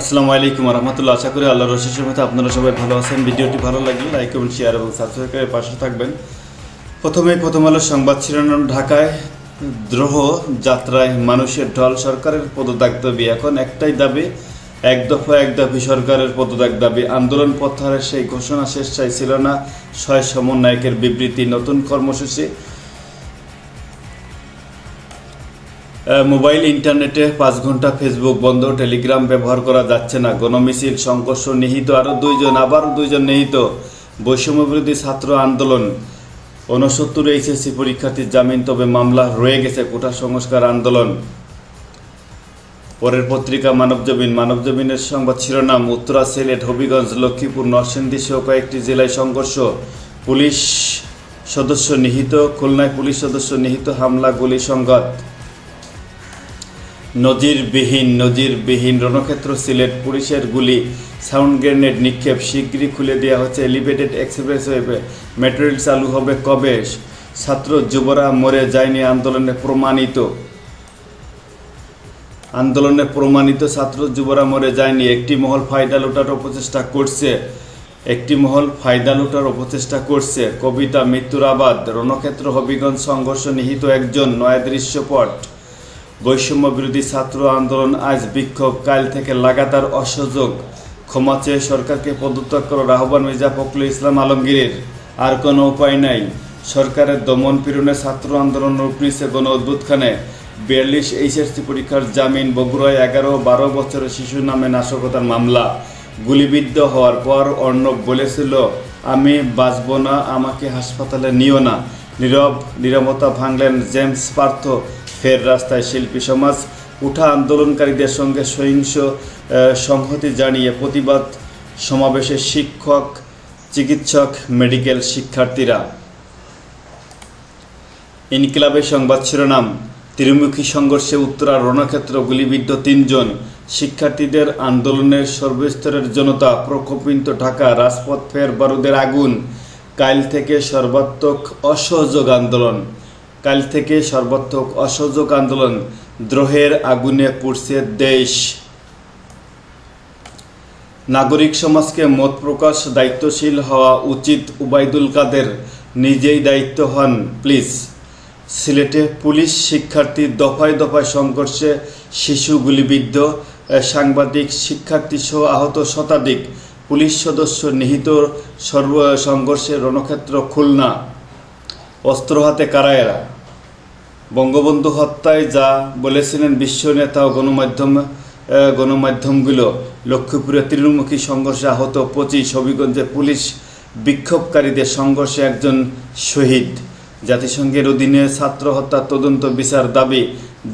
আসসালামু আলাইকুম রহমতুল্লাহ আশা করি আল্লাহ রসের মধ্যে আপনারা সবাই ভালো আছেন। ভিডিওটি ভালো লাগলে লাইক এবং শেয়ার এবং সাবস্ক্রাইব করে পাশে থাকবেন। প্রথমে প্রথম আলো সংবাদ শিরোনাম, ঢাকায় দ্রোহ যাত্রায় মানুষের ঢল, সরকারের পদত্যাগ দাবি। এখন একটাই দাবি, এক দফা এক দাবি, সরকারের পদত্যাগ দাবি। আন্দোলন প্রত্যাহারের সেই ঘোষণা শেষ চাইছিল না। ছয় সমন্বয়কের বিবৃতি, নতুন কর্মসূচি। মোবাইল, ইন্টারনেটে পাঁচ ঘণ্টা ফেসবুক বন্ধ, টেলিগ্রাম ব্যবহার করা যাচ্ছে না, গণমিছিল, সংঘর্ষ নিহিত আরও দুইজন, আবারও দুইজন নিহিত। বৈষম্যবিরোধী ছাত্র আন্দোলন। ঊনসত্তর এইচএসসি পরীক্ষার্থীর জামিন, তবে মামলা রয়ে গেছে, কোটা সংস্কার আন্দোলন। পরের পত্রিকা মানবজমিন মানবজমিনের সংবাদ শিরোনাম, উত্তরা সিলেট, হবিগঞ্জ, লক্ষ্মীপুর, নরসিংদী সহ কয়েকটি জেলায় সংঘর্ষ। পুলিশ সদস্য নিহিত, খুলনায় পুলিশ সদস্য নিহিত, হামলা, গুলি, সংঘাত। নজিরবিহীন নজিরবিহীন রণক্ষেত্র, সিলেট পুলিশের গুলি, সাউন্ড গ্রেনেড নিক্ষেপ, শিগগিরই খুলে দেওয়া হচ্ছে এলিভেটেড এক্সপ্রেসওয়ে মেট্রো রেল চালু হবে কবে? ছাত্র যুবরা মরে যায়নি, আন্দোলনে প্রমাণিত। আন্দোলনে প্রমাণিত ছাত্র যুবরা মরে যায়নি, একটি মহল ফায়দা লুটার অপচেষ্টা করছে। একটি মহল ফায়দা লুটার অপচেষ্টা করছে। কবিতা মৃত্যুর আবাদ, রণক্ষেত্র হবিগঞ্জ সংঘর্ষ নিহিত একজন, নয়া দৃশ্যপট। বৈষম্য বিরোধী ছাত্র আন্দোলন আজ বিক্ষোভ। কাল থেকে লাগাতার অসহযোগ। ক্ষমা চেয়ে সরকারকে পদত্যাগ করার আহ্বান মির্জা ফখরুল ইসলাম আলমগীরের। আর কোনো উপায় নাই। সরকারের দমন পীড়নে ছাত্র আন্দোলন রূপ নিচ্ছে গণ অদ্ভুতখানে বিয়াল্লিশ এইচএসসি পরীক্ষার জামিন, বগুড়ায় এগারো বারো বছরের শিশু নামে নাশকতার মামলা। গুলিবিদ্ধ হওয়ার পর অর্ণব বলেছিল, আমি বাঁচব না, আমাকে হাসপাতালে নিও না। নীরব নীরবতা ভাঙলেন জেমস পার্থ ফের রাস্তায় শিল্পী সমাজ উঠা আন্দোলনকারীদের সঙ্গে সহিংস সংহতি জানিয়ে প্রতিবাদ সমাবেশে শিক্ষক, চিকিৎসক, মেডিকেল শিক্ষার্থীরা। ইনকিলাবের সংবাদ শিরোনাম, ত্রিমুখী সংঘর্ষে উত্তরা রণক্ষেত্র গুলিবিদ্ধ তিনজন। শিক্ষার্থীদের আন্দোলনের সর্বস্তরের জনতা প্রকম্পিত ঢাকা, রাজপথ ফের বারুদের আগুন। কাল থেকে সর্বাত্মক অসহযোগ আন্দোলন। কাল থেকে সর্বাত্মক অসহযোগ আন্দোলন দ্রোহের আগুনে পুড়ছে দেশ। নাগরিক সমাজকে মত প্রকাশ দায়িত্বশীল হওয়া উচিত উবাইদুল কাদের। নিজেই দায়িত্ব হন, প্লিজ। সিলেটে পুলিশ শিক্ষার্থী দফায় দফায় সংঘর্ষে শিশু গুলিবিদ্ধ সাংবাদিক শিক্ষার্থী সহ আহত শতাধিক পুলিশ সদস্য নিহিত সর্ব, সংঘর্ষে রণক্ষেত্র খুলনা। অস্ত্র হাতে কারায়েরা বঙ্গবন্ধু হত্যায় যা বলেছিলেন বিশ্ব নেতা ও গণমাধ্যম গণমাধ্যমগুলো, লক্ষ্মীপুরে তৃণমুখী সংঘর্ষে আহত পঁচিশ হবিগঞ্জে পুলিশ বিক্ষোভকারীদের সংঘর্ষে একজন শহীদ। জাতিসংঘের অধীনে ছাত্র হত্যা তদন্ত বিচার দাবি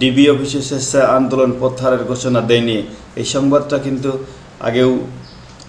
ডিবি অফিসে স্বেচ্ছায় আন্দোলন প্রত্যাহারের ঘোষণা দেয়নি। এই সংবাদটা কিন্তু আগেও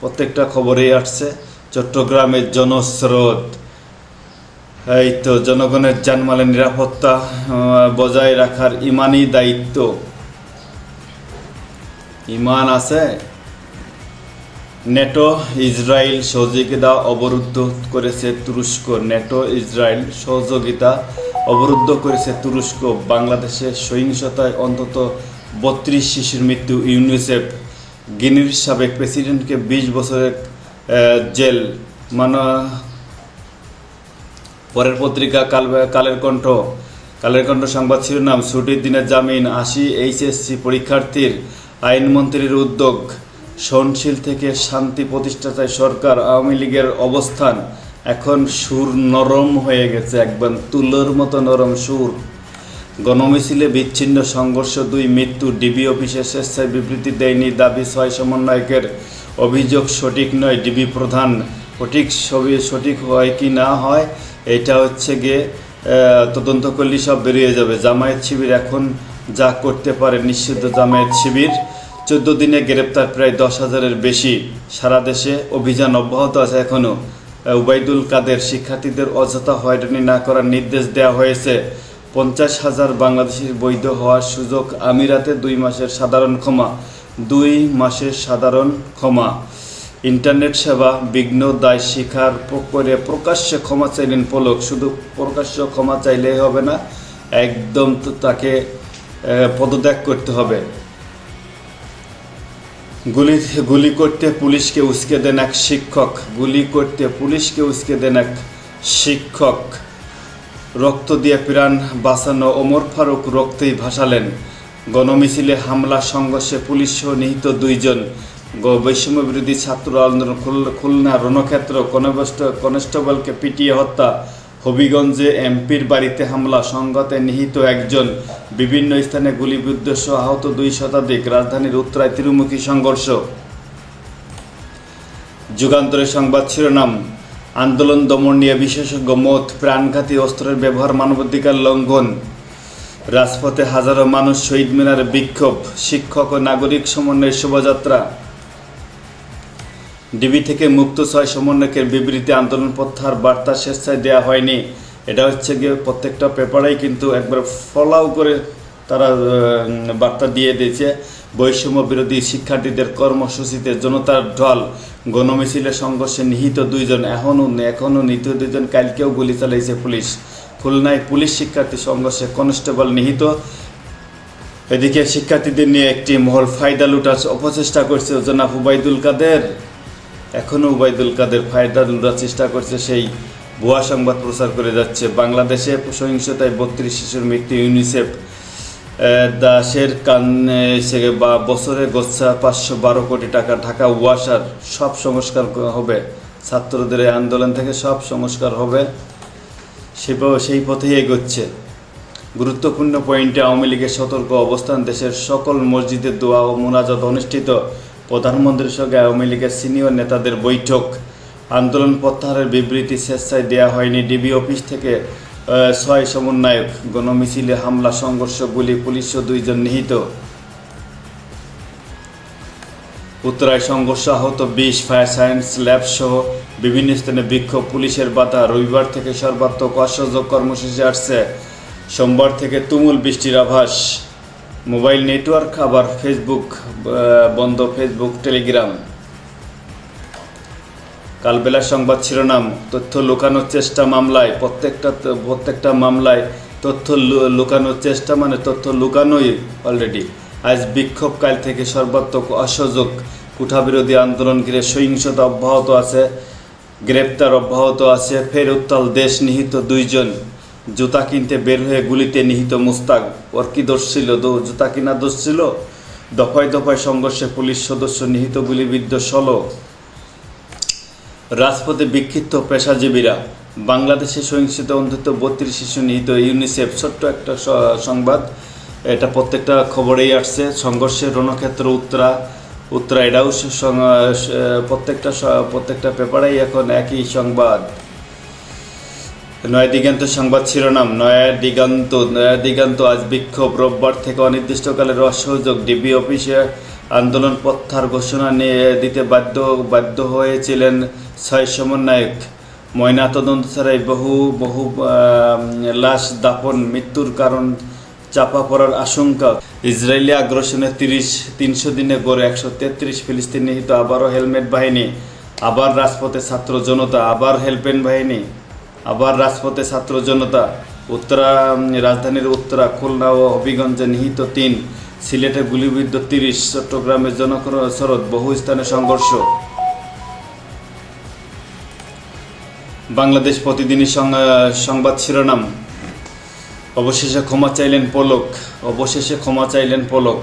প্রত্যেকটা খবরেই আসছে। চট্টগ্রামের জনস্রোত। এই তো জনগণের জানমালের নিরাপত্তা বজায় রাখার ইমানই দায়িত্ব। ইমান আছে। নেটো ইসরায়েল সহযোগিতা অবরুদ্ধ করেছে তুরস্ক। নেটো ইসরায়েল সহযোগিতা অবরুদ্ধ করেছে তুরস্ক। বাংলাদেশে সহিংসতায় অন্তত বত্রিশ শিশুর মৃত্যু। ইউনিসেফ গিনির সাবেক প্রেসিডেন্টকে বিশ বছরের জেল। মানা পরের পত্রিকা কাল, কালের কণ্ঠ। কালের কণ্ঠ সংবাদ শিরোনাম, ছুটির দিনের জামিন, আশি এইচএসসি পরীক্ষার্থীর আইনমন্ত্রীর উদ্যোগ। সহনশীল থেকে শান্তি প্রতিষ্ঠা চায় সরকার, আওয়ামী লীগের অবস্থান এখন সুর নরম হয়ে গেছে, একবার তুলোর মতো নরম সুর। গণমিছিলে বিচ্ছিন্ন সংঘর্ষ, দুই মৃত্যু, ডিবি অফিসে স্বেচ্ছায় বিবৃতি দেয়নি দাবি ছয় সমন্বয়কের। অভিযোগ সঠিক নয়, ডিবি প্রধান। সঠিক ছবি সঠিক হয় কি না হয় এটা হচ্ছে গিয়ে তদন্ত করলেই সব বেরিয়ে যাবে। জামায়াত শিবির এখন যা করতে পারে নিষিদ্ধ জামায়াত শিবির, চোদ্দ দিনে গ্রেপ্তার প্রায় দশ হাজারের বেশি। সারা দেশে অভিযান অব্যাহত আছে এখনও উবাইদুল কাদের শিক্ষার্থীদের অযথা হয়রানি না করার নির্দেশ দেওয়া হয়েছে। পঞ্চাশ হাজার বাংলাদেশের বৈধ হওয়ার সুযোগ আমিরাতে দুই মাসের সাধারণ ক্ষমা। দুই মাসের সাধারণ ক্ষমা। ইন্টারনেট সেবা, বিঘ্ন, দায় প- করে প্রকাশ্যে ক্ষমা চাইলেন পলক। শুধু প্রকাশ্য ক্ষমা চাইলেই হবে না, একদম তো তাকে পদত্যাগ করতে হবে। গুলি গুলি করতে পুলিশকে উস্কে দেন এক শিক্ষক। গুলি করতে পুলিশকে উস্কে দেন এক শিক্ষক। রক্ত দিয়ে প্রাণ বাঁচানো ওমর ফারুক রক্তেই ভাসালেন। গণমিছিলে হামলা, সংঘর্ষে পুলিশ নিহিত দুইজন। বৈষম্য বিরোধী ছাত্র আন্দোলন খুলনা রণক্ষেত্র কনস্ট- কনস্টেবলকে পিটিয়ে হত্যা। হবিগঞ্জে এমপির বাড়িতে হামলা, সংঘাতে নিহিত একজন। বিভিন্ন স্থানে গুলিবিদ্ধ সহ আহত দুই শতাধিক। রাজধানীর উত্তরায় ত্রিমুখী সংঘর্ষ। যুগান্তরের সংবাদ শিরোনাম। আন্দোলন দমন নিয়ে বিশেষজ্ঞ মত, প্রাণঘাতী অস্ত্রের ব্যবহার, মানবাধিকার লঙ্ঘন। রাজপথে হাজারো মানুষ শহীদ মিনারে বিক্ষোভ। শিক্ষক ও নাগরিক সমন্বয়ের শোভাযাত্রা। ডিবি থেকে মুক্ত ছয় সমন্বয়কের বিবৃতি আন্দোলন প্রত্যাহার বার্তা স্বেচ্ছায় দেওয়া হয়নি। এটা হচ্ছে গিয়ে প্রত্যেকটা পেপারেই কিন্তু একবার ফলাও করে তারা বার্তা দিয়ে দিয়েছে। বৈষম্য বিরোধী শিক্ষার্থীদের কর্মসূচিতে জনতার ঢল। গণমিছিলে সংঘর্ষে নিহিত দুইজন এখনও এখনও নিহিত দুইজন কালকেও গুলি চালিয়েছে পুলিশ। খুলনায় পুলিশ শিক্ষার্থী সংঘর্ষে কনস্টেবল নিহিত। এদিকে শিক্ষার্থীদের নিয়ে একটি মহল ফায়দা লুটার অপচেষ্টা করছে জনাব উবাইদুল কাদের। এখনও উবাইদুল কাদের ফায়দা লুটার চেষ্টা করছে, সেই ভুয়া সংবাদ প্রচার করে যাচ্ছে। বাংলাদেশে সহিংসতায় বত্রিশ শিশুর মৃত্যু, ইউনিসেফ দাসের কানে সে বা বছরে গোচ্ছা পাঁচশো বারো কোটি টাকা, ঢাকা ওয়াসার সব সংস্কার হবে, ছাত্রদের এই আন্দোলন থেকে সব সংস্কার হবে, সে সেই পথেই এগোচ্ছে। গুরুত্বপূর্ণ পয়েন্টে আওয়ামী লীগের সতর্ক অবস্থান, দেশের সকল মসজিদের দোয়া ও মোনাজাত অনুষ্ঠিত। প্রধানমন্ত্রীর সঙ্গে আওয়ামী লীগের সিনিয়র নেতাদের বৈঠক। আন্দোলন প্রত্যাহারের বিবৃতি স্বেচ্ছায় দেওয়া হয়নি ডিবি অফিস থেকে ছয় সমন্বয়ক। গণমিছিলে হামলা, সংঘর্ষ, গুলি, পুলিশ ও দুইজন নিহিত। উত্তরায় সংঘর্ষ আহত বিশ ফায়ার সায়েন্স ল্যাব সহ বিভিন্ন স্থানে বিক্ষোভ। পুলিশের বাধা রবিবার থেকে সর্বাত্মক অসহযোগ কর্মসূচি আসছে। সোমবার থেকে তুমুল বৃষ্টির আভাস। মোবাইল নেটওয়ার্ক, আবার ফেসবুক বন্ধ ফেসবুক টেলিগ্রাম কালবেলার সংবাদ শিরোনাম, তথ্য লুকানোর চেষ্টা মামলায়, প্রত্যেকটা প্রত্যেকটা মামলায় তথ্য লুকানোর চেষ্টা মানে তথ্য লুকানোই অলরেডি আজ বিক্ষোভকাল থেকে সর্বাত্মক অসহযোগ। কুঠাবিরোধী আন্দোলন ঘিরে সহিংসতা অব্যাহত আছে, গ্রেপ্তার অব্যাহত আছে, ফের উত্তাল দেশ নিহিত দুইজন। জুতা কিনতে বের হয়ে গুলিতে নিহিত মুস্তাক ওর কি দোষ ছিল জুতা কিনা দোষ ছিল দফায় দফায় সংঘর্ষে পুলিশ সদস্য নিহিত গুলিবিদ্ধ ষোলো। রাজপথে বিক্ষিপ্ত পেশাজীবীরা, বাংলাদেশে সহিংসিত অন্তত বত্রিশ শিশু নিহিত ইউনিসেফ, ছোট্ট একটা সংবাদ। এটা প্রত্যেকটা খবরেই আসছে। সংঘর্ষের রণক্ষেত্র, উত্তরা উত্তরা এটাও প্রত্যেকটা প্রত্যেকটা পেপারেই এখন একই সংবাদ। নয়া দিগান্ত সংবাদ শিরোনাম নয়া দিগান্ত নয়া দিগান্ত আজ বিক্ষোভ। রোববার থেকে অনির্দিষ্টকালের অসহযোগ ডিবি অফিসে আন্দোলন প্রত্যাহার ঘোষণা নিয়ে দিতে বাধ্য বাধ্য হয়েছিলেন ছয় সমন্বয়ক। ময়নাতদন্ত ছাড়াই বহু বহু লাশ দাপন মৃত্যুর কারণ চাপা পড়ার আশঙ্কা। ইসরায়েলি আগ্রাসনে তিরিশ, তিনশো দিনে গড়ে একশো তেত্রিশ ফিলিস্তিন নিহিত আবারও হেলমেট বাহিনী। আবার রাজপথে ছাত্র জনতা, আবার হেলমেট বাহিনী। আবার রাজপথে ছাত্র জনতা, উত্তরা রাজধানীর উত্তরা, খুলনা ও হবিগঞ্জে নিহিত তিন, সিলেটে গুলিবিদ্ধ তিরিশ, চট্টগ্রামে জনস্রোত বহু স্থানে সংঘর্ষ। বাংলাদেশ প্রতিদিনই সংবাদ শিরোনাম। অবশেষে ক্ষমা চাইলেন পলক, অবশেষে ক্ষমা চাইলেন পলক।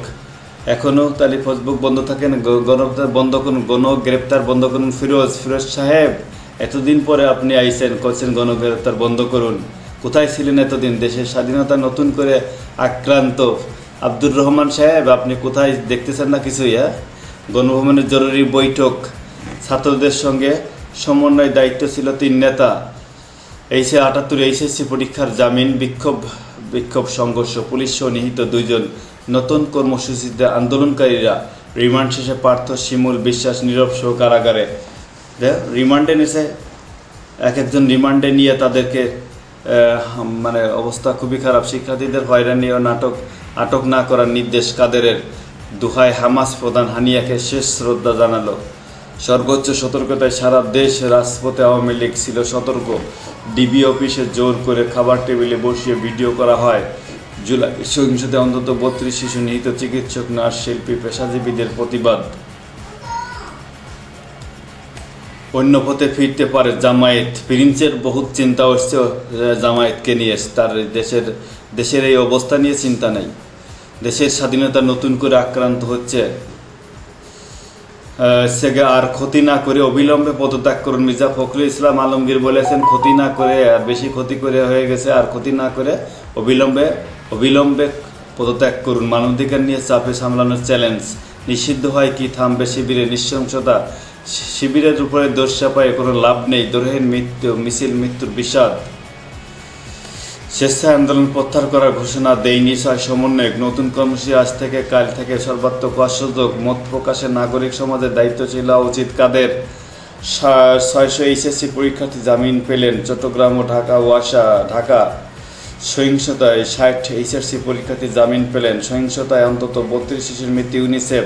এখনও তাহলে ফেসবুক বন্ধ থাকেন গণ বন্ধ করুন, গণ, গ্রেপ্তার বন্ধ করুন ফিরোজ ফিরোজ সাহেব। এতদিন পরে আপনি আইসেন করছেন গণগ্রেপ্তার বন্ধ করুন। কোথায় ছিলেন এতদিন? দেশের স্বাধীনতা নতুন করে আক্রান্ত। আব্দুর রহমান সাহেব, আপনি কোথায় দেখতেছেন না কিছুই হ্যাঁ? গণভবনের জরুরি বৈঠক। ছাত্রদের সঙ্গে সমন্বয় দায়িত্ব ছিল তিন নেতা। এইচে আটাত্তর এইচএসসি পরীক্ষার জামিন, বিক্ষোভ বিক্ষোভ সংঘর্ষ, পুলিশ সহ নিহিত দুইজন নতুন কর্মসূচিতে আন্দোলনকারীরা। রিমান্ড শেষে পার্থ শিমুল বিশ্বাস নীরব সহ কারাগারে। রিমান্ডে নিছে। এক একজন রিমান্ডে নিয়ে তাদেরকে মানে অবস্থা খুবই খারাপ। শিক্ষার্থীদের হয়রানি ও নাটক, আটক না করার নির্দেশ কাদেরের। দুহায় হামাস প্রধান হানিয়াকে শেষ শ্রদ্ধা জানালো। সর্বোচ্চ সতর্কতায় সারা দেশ রাজপথে আওয়ামী লীগ ছিল সতর্ক। ডিবি অফিসে জোর করে খাবার টেবিলে বসিয়ে ভিডিও করা হয়। জুলাই সহিংসতে অন্তত বত্রিশ শিশু নিহিত চিকিৎসক, নার্স, শিল্পী, পেশাজীবীদের প্রতিবাদ। অন্য পথে ফিরতে পারে জামায়াত। প্রিন্সের বহুত চিন্তা হচ্ছে জামায়াতকে নিয়ে। তার দেশের দেশের এই অবস্থা নিয়ে চিন্তা নেই। দেশের স্বাধীনতা নতুন করে আক্রান্ত হচ্ছে। সেগে আর ক্ষতি না করে অবিলম্বে পদত্যাগ করুন। মির্জা ফখরুল ইসলাম আলমগীর বলেছেন, ক্ষতি না করে, আর বেশি ক্ষতি করে হয়ে গেছে, আর ক্ষতি না করে অবিলম্বে অবিলম্বে পদত্যাগ করুন। মানবাধিকার নিয়ে চাপে সামলানোর চ্যালেঞ্জ নিষিদ্ধ হয় কি, থামবে শিবিরে নৃশংসতা? শিবিরের উপরে দোষ চাপায় কোনো লাভ নেই। দরহের মৃত্যু, মিছিল মৃত্যুর বিষাদ। স্বেচ্ছায় আন্দোলন প্রত্যাহার করার ঘোষণা দেয়নি ছয় সমন্বয়ক। নতুন কর্মসূচি আজ থেকে কাল থেকে সর্বাত্মক হওয়ার সুযোগ। মত প্রকাশে নাগরিক সমাজের দায়িত্ব ছিল উচিত কাদের? ছয়শো এইচএসসি পরীক্ষার্থী জামিন পেলেন চট্টগ্রাম ও ঢাকা, ওয়াসা, ঢাকা। সহিংসতায় ষাট এইচএসসি পরীক্ষার্থী জামিন পেলেন। সহিংসতায় অন্তত বত্রিশ শিশুর মৃত্যু ইউনিসেফ।